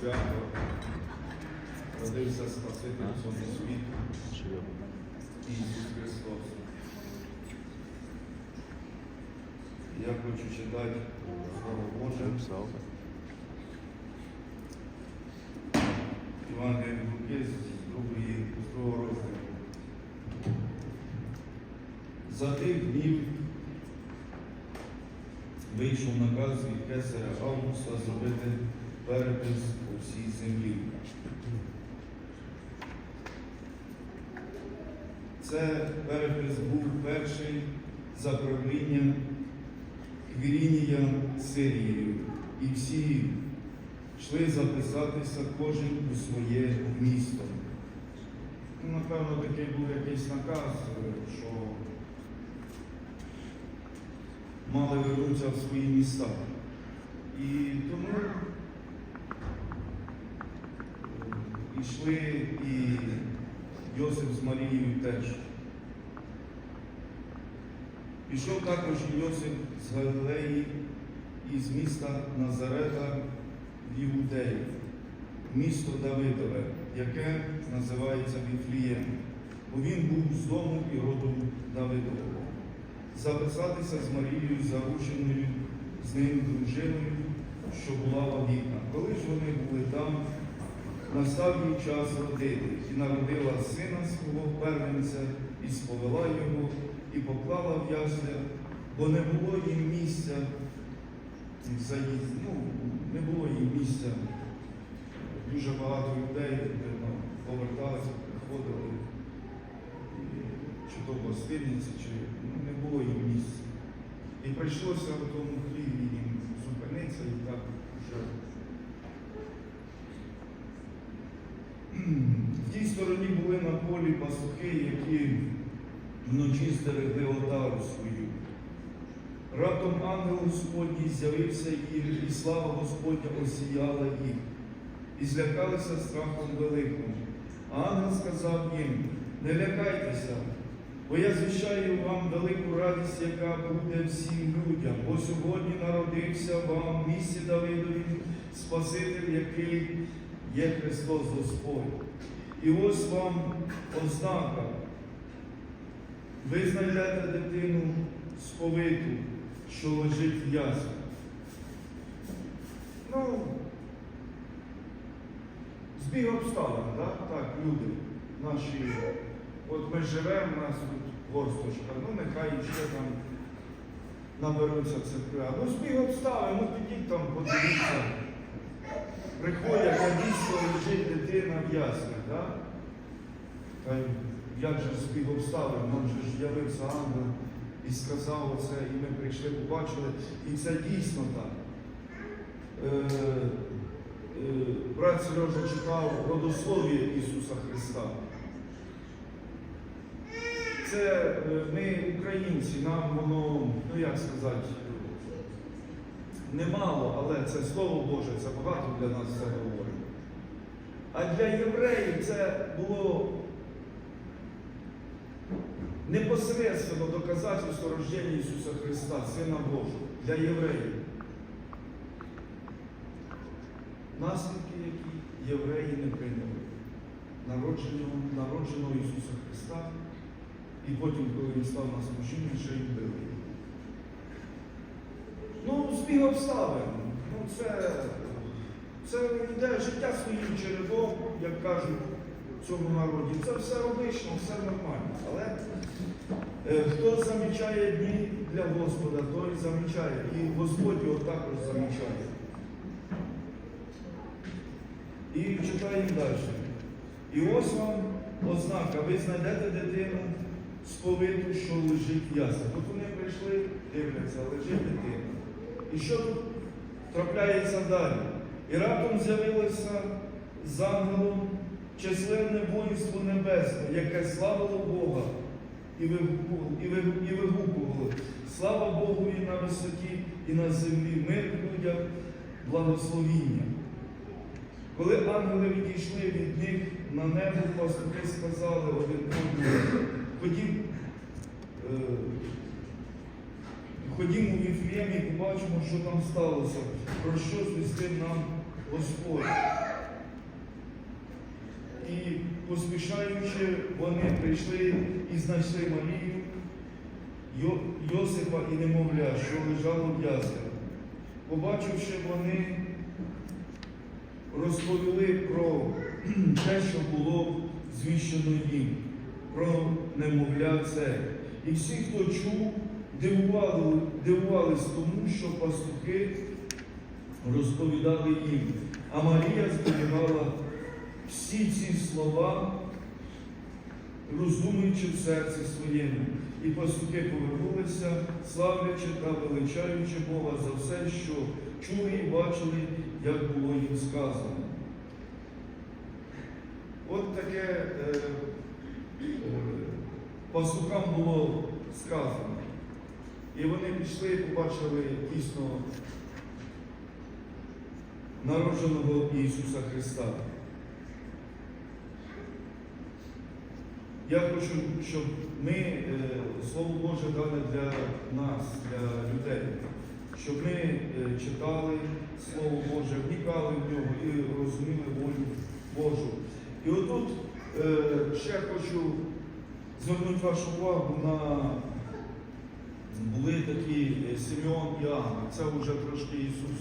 свято родився Спаситель цьому світу Ісус Христос. Я хочу читати Слово Боже. Від Луки з другої, розділу. За тих днів вийшов наказ від кесаря Августа зробити перепис у всій землі. Це перепис був перший за правління Квірінія Сирією. І всі йшли записатися кожен у своє місто. Ну, Напевно, такий був якийсь наказ, що мали вернутися в свої міста. І тому йшли і Йосип з Марією теж. Пішов також і Йосип з Галилеї і з міста Назарета в Іудею, місто Давидове, яке називається Віфлієм, бо він був з дому і роду Давидового. Записатися з Марією зарученою з ним дружиною, що була вагітна. Коли ж вони були там, настав їй час родити, і народила сина свого первенця, і сповела його, і поклала в ясля, бо не було їм місця заїзд, ну, не було їм місця. Дуже багато людей поверталися, приходили, чи то в чи ну, не було їм місця. І прийшлося в тому хлібі їм зупинитися і так вже. Тій стороні були на полі пастухи, які вночі стерегли отару свою. Раптом ангел Господній з'явився їм, і слава Господня осіяла їх, і злякалися страхом великим. А ангел сказав їм: не лякайтеся, бо я звіщаю вам велику радість, яка буде всім людям, бо сьогодні народився вам в місті Давидові Спаситель, який є Христос Господь. І ось вам ознака. Ви знайдете дитину сповиту, що лежить в ясі. Ну, збіг обставин, так? так, люди наші. От ми живемо, у нас тут горсточка, ну нехай ще там наберуться церкви. Ну, збіг обставин, ну підіть там, подивіться. Приходять, а дійсно лежить дитина в яснах, так? Та як же збіг обставин, нам же ж з'явився ангел і сказав оце, і ми прийшли, побачили, і це дійсно так. Е, е, брат Сережа читав родослов'я Ісуса Христа. Це е, ми, українці, нам воно, ну як сказати, немало, але це Слово Боже, це багато для нас це говорить. А для євреїв це було непосередньо доказательство рождення Ісуса Христа, Сина Божого, для євреїв. Наслідки, які євреї не прийняли, народженого, народженого Ісуса Христа, і потім, коли Він став нас мужчиною, ще й вбили. Ну, збіг обставин. Ну, це, це йде життя своїм чередом, як кажуть в цьому народі. Це все обично, все нормально. Але е, хто замічає дні для Господа, той замічає. І Господь його також замічає. І читаємо далі. І ось вам ознака, ви знайдете дитину сповиту, що лежить яслах. От вони прийшли, дивляться, лежить дитина. І що тут трапляється далі? І раптом з'явилося з ангелом численне воїнство небесне, яке славило Бога і вигукувало. Слава Богу і на висоті, і на землі, мир людям, благословіння. Коли ангели відійшли від них на небо, пастухи сказали один одному, ходім, е, ходімо в Віфлеєм і побачимо, що там сталося, про що звістив нам Господь. І поспішаючи, вони прийшли і знайшли Марію, Йо- Йосипа і немовля, що лежало в яслах. Побачивши вони, розповіли про те, що було звіщено їм, про немовля це. І всі, хто чув, дивували, дивувались тому, що пастухи розповідали їм. А Марія зберігала всі ці слова, роздумуючи в серці своєму. І пастухи повернулися, славлячи та величаючи Бога за все, що чули і бачили, як було їм сказано. От таке е, е, пастухам було сказано. І вони пішли і побачили дійсно народженого Ісуса Христа. Я хочу, щоб ми е, Слово Боже дали для нас, для людей, щоб ми е, читали Слово Боже, вникали в нього і розуміли волю Божу. І отут е, ще хочу звернути вашу увагу на були такі е, Симеон і Анна. Це вже трошки Ісус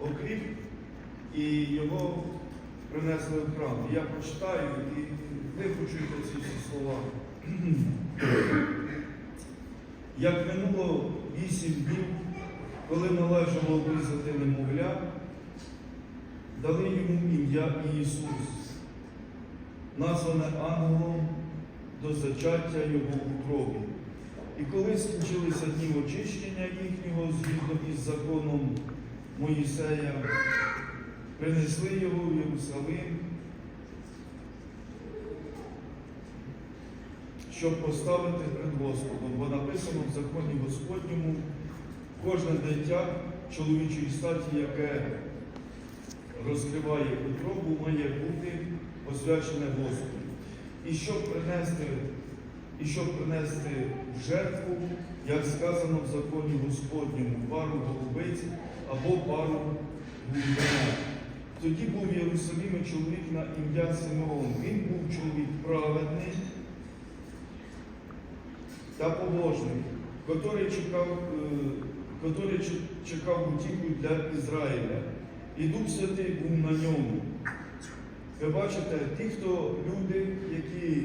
окріп, і його принесли в храм. Я прочитаю і ви почуєте ці всі слова. Як минуло вісім днів, коли належало обрізати немовля, дали йому ім'я Ісус, назване ангелом до зачаття його у крові. І коли скінчилися дні очищення їхнього згідно із законом Моїсея, принесли його в Єрусалим, щоб поставити перед Господом, бо написано в законі Господньому, кожне дитя чоловічої статі, яке розкриває утробу, має бути посвячене Господу. І щоб принести, і щоб принести в жертву, як сказано в законі Господньому, пару голубиць або пару губенят. Тоді був в Єрусалимі чоловік на ім'я Симеон. Він був чоловік праведний та побожний, котрий чекав, е, котрий чекав утіку для Ізраїля. І Дух Святий був на ньому. Ви бачите, ті, хто люди, які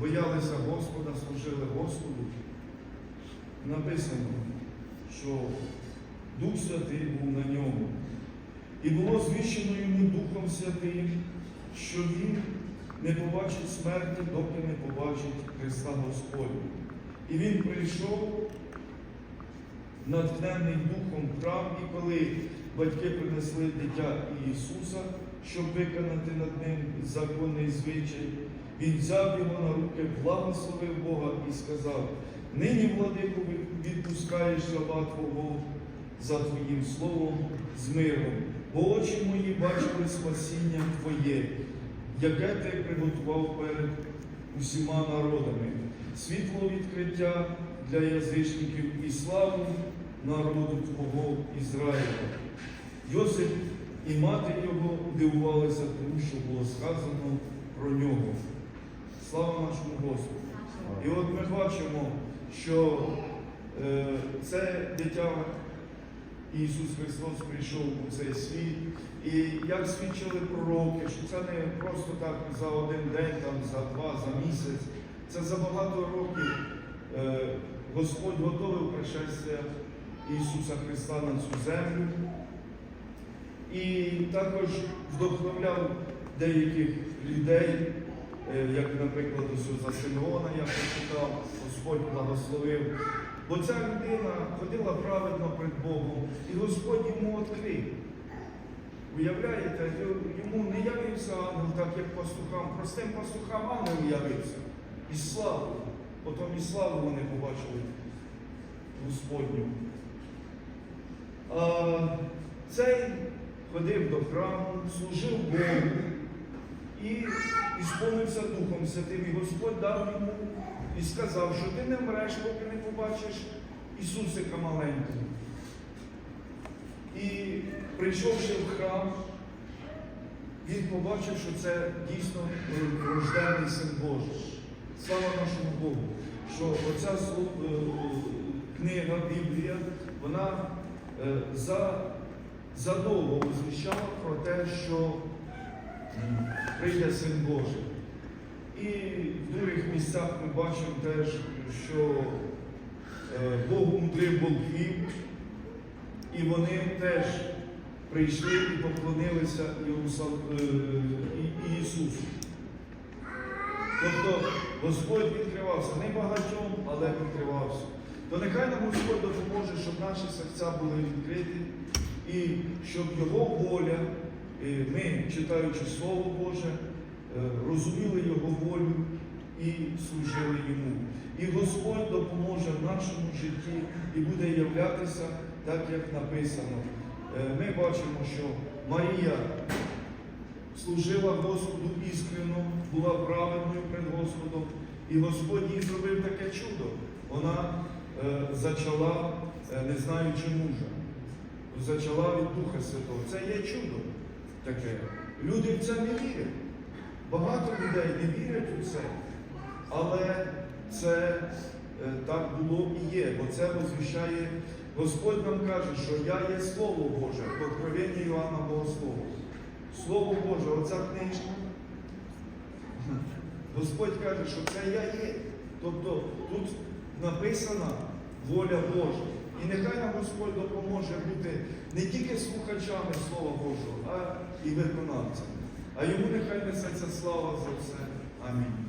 боялися Господа, служили Господу, написано, що Дух Святий був на ньому. І було звіщено йому Духом Святим, що він не побачить смерті, доки не побачить Христа Господня. І він прийшов натхнений Духом храм, і коли батьки принесли дитя Ісуса, щоб виконати над ним законний звичай, він взяв його на руки, благословив Бога і сказав: Нині, владику, відпускаєш раба Твого за Твоїм словом з миром, бо очі мої бачили спасіння Твоє, яке ти приготував перед усіма народами, світло відкриття для язичників і славу народу Твого Ізраїля. Йосип і мати його дивувалися тому, що було сказано про нього. Слава нашому Господу! І от ми бачимо, що е, це дитя Ісус Христос прийшов у цей світ. І як свідчили пророки, що це не просто так за один день, там, за два, за місяць. Це за багато років е, Господь готовив пришестя Ісуса Христа на цю землю. І також вдохновляв деяких людей, як, наприклад, за Симеона я прочитав, Господь благословив. Бо ця людина ходила праведно перед Богом, і Господь йому відкрив. Уявляєте, йому не явився ангел, так як пастухам, простим пастухам ангел явився. І славу. Потім і славу вони побачили Господню. А цей ходив до храму, служив Богу і ісповнився Духом Святим. І Господь дав йому і сказав, що ти не мреш, поки не побачиш Ісусика маленького. І прийшовши в храм, він побачив, що це дійсно рождений син Божий. Слава нашому Богу, що оця е, книга Біблія, вона е, задовго звіщала про те, що прийде син Божий. І в других місцях ми бачимо теж, що е, Бог умудрив волків, і вони теж прийшли і поклонилися е, Ісусу. Тобто Господь відкривався не багатьом, але відкривався. То нехай нам Господь допоможе, щоб наші серця були відкриті, і щоб Його воля, ми, читаючи Слово Боже, е, розуміли Його волю і служили Йому. І Господь допоможе в нашому житті і буде являтися так, як написано. Е, Ми бачимо, що Марія служила Господу іскренно, була праведною перед Господом, і Господь їй зробив таке чудо. Вона е, зачала, не знаючи мужа, зачала від Духа Святого. Це є чудо таке. Люди в це не вірять. Багато людей не вірять у це. Але це е, так було і є, бо це возвіщає, Господь нам каже, що я є Слово Боже, откровення Іоанна Богослова. Слово Боже, оця книжка. Господь каже, що це я є. Тобто тут написана воля Божа. І нехай нам Господь допоможе бути не тільки слухачами Слова Божого, а і виконавцем. А йому нехай несеться слава за все. Амінь.